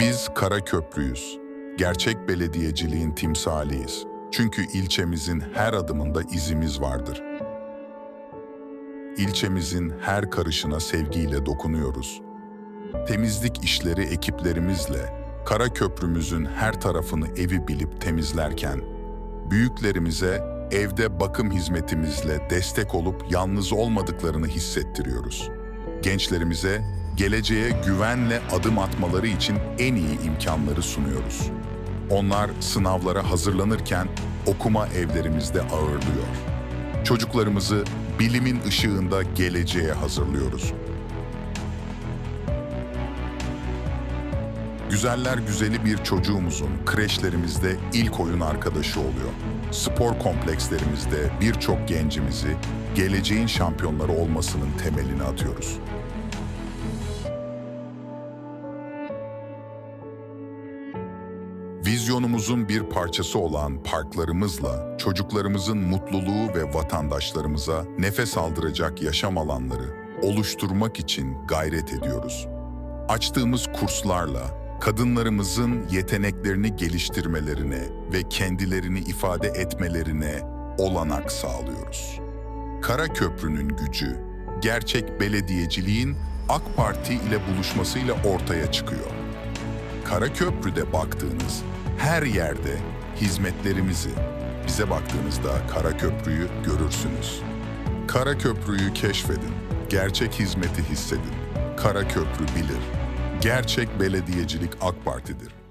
Biz Karaköprüyüz. Gerçek belediyeciliğin timsaliyiz. Çünkü ilçemizin her adımında izimiz vardır. İlçemizin her karışına sevgiyle dokunuyoruz. Temizlik işleri ekiplerimizle Karaköprümüzün her tarafını evi bilip temizlerken, büyüklerimize evde bakım hizmetimizle destek olup yalnız olmadıklarını hissettiriyoruz. Gençlerimize geleceğe güvenle adım atmaları için en iyi imkanları sunuyoruz. Onlar sınavlara hazırlanırken okuma evlerimizde ağırlıyor. Çocuklarımızı bilimin ışığında geleceğe hazırlıyoruz. Güzeller güzeli bir çocuğumuzun kreşlerimizde ilk oyun arkadaşı oluyor. Spor komplekslerimizde birçok gencimizi geleceğin şampiyonları olmasının temelini atıyoruz. Vizyonumuzun bir parçası olan parklarımızla çocuklarımızın mutluluğu ve vatandaşlarımıza nefes aldıracak yaşam alanları oluşturmak için gayret ediyoruz. Açtığımız kurslarla kadınlarımızın yeteneklerini geliştirmelerine ve kendilerini ifade etmelerine olanak sağlıyoruz. Karaköprünün gücü, gerçek belediyeciliğin AK Parti ile buluşmasıyla ortaya çıkıyor. Karaköprü'de baktığınız her yerde hizmetlerimizi, bize baktığınızda Karaköprü'yü görürsünüz. Karaköprü'yü keşfedin, gerçek hizmeti hissedin. Karaköprü bilir. Gerçek belediyecilik AK Parti'dir.